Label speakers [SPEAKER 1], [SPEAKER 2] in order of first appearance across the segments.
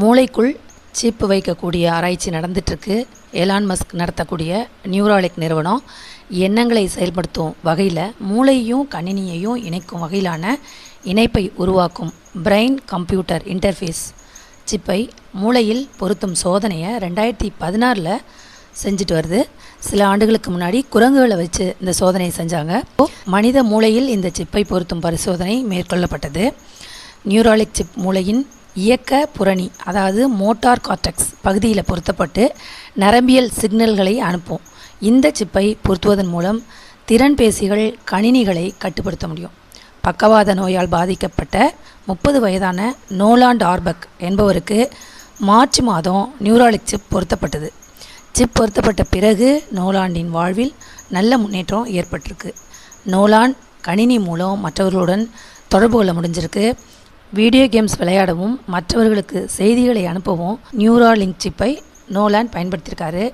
[SPEAKER 1] மூளைக்குள் சீப்பு வைக்கக்கூடிய ஆராய்ச்சி நடந்துட்டுருக்கு. எலான் மஸ்க் நடத்தக்கூடிய நியூராலிக் நிறுவனம். எண்ணங்களை செயல்படுத்தும் வகையில் மூளையையும் கணினியையும் இணைக்கும் வகையிலான இணைப்பை உருவாக்கும் பிரெயின் கம்ப்யூட்டர் இன்டர்ஃபேஸ் சிப்பை மூளையில் பொருத்தும் சோதனையை ரெண்டாயிரத்தி பதினாறில் செஞ்சுட்டு வருது. சில ஆண்டுகளுக்கு முன்னாடி குரங்குகளை வச்சு இந்த சோதனையை செஞ்சாங்க. மனித மூளையில் இந்த சிப்பை பொருத்தும் பரிசோதனை மேற்கொள்ளப்பட்டது. நியூராலிக் சிப் மூளையின் இயக்க புரணி அதாவது மோட்டார் கார்டெக்ஸ் பகுதியில் பொருத்தப்பட்டு நரம்பியல் சிக்னல்களை அனுப்பும். இந்த சிப்பை பொருத்துவதன் மூலம் திறன்பேசிகள் கணினிகளை கட்டுப்படுத்த முடியும். பக்கவாத நோயால் பாதிக்கப்பட்ட முப்பது வயதான நோலாண்ட் ஆர்பக் என்பவருக்கு மார்ச் மாதம் நியூராலிக் சிப் பொருத்தப்பட்டது. சிப் பொருத்தப்பட்ட பிறகு நோலாண்டின் வாழ்வில் நல்ல முன்னேற்றம் ஏற்பட்டிருக்கு. நோலாண்ட் கணினி மூலம் மற்றவர்களுடன் தொடர்பு கொள்ள முடிஞ்சிருக்கு. வீடியோ கேம்ஸ் விளையாடவும் மற்றவர்களுக்கு செய்திகளை அனுப்பவும் நியூராலிங் சிப்பை நோலாண்ட் பயன்படுத்தியிருக்காரு.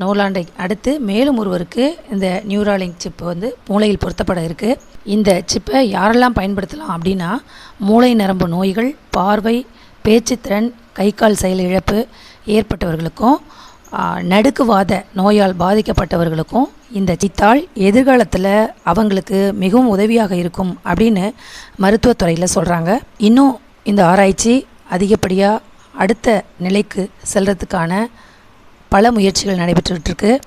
[SPEAKER 1] நோலாண்டை அடுத்து மேலும் ஒருவருக்கு இந்த நியூராலிங்க் சிப் வந்து மூளையில் பொருத்தப்பட இருக்குது இந்த சிப்பை யாரெல்லாம் பயன்படுத்தலாம் அப்படின்னா மூளை நரம்பு நோய்கள் பார்வை பேச்சுத்திறன் கை கால் செயல் இழப்பு ஏற்பட்டவர்களுக்கும் நடுக்குவாத நோயால் பாதிக்கப்பட்டவர்களுக்கும் இந்த சித்தாள் எதிர்காலத்தில் அவங்களுக்கு மிகவும் உதவியாக இருக்கும் அப்படின்னு மருத்துவத்துறையில் சொல்கிறாங்க இன்னும் இந்த ஆராய்ச்சி அதிகப்படியாக அடுத்த நிலைக்கு செல்கிறதுக்கான பல முயற்சிகள் நடைபெற்றுக்கிட்டு இருக்கு.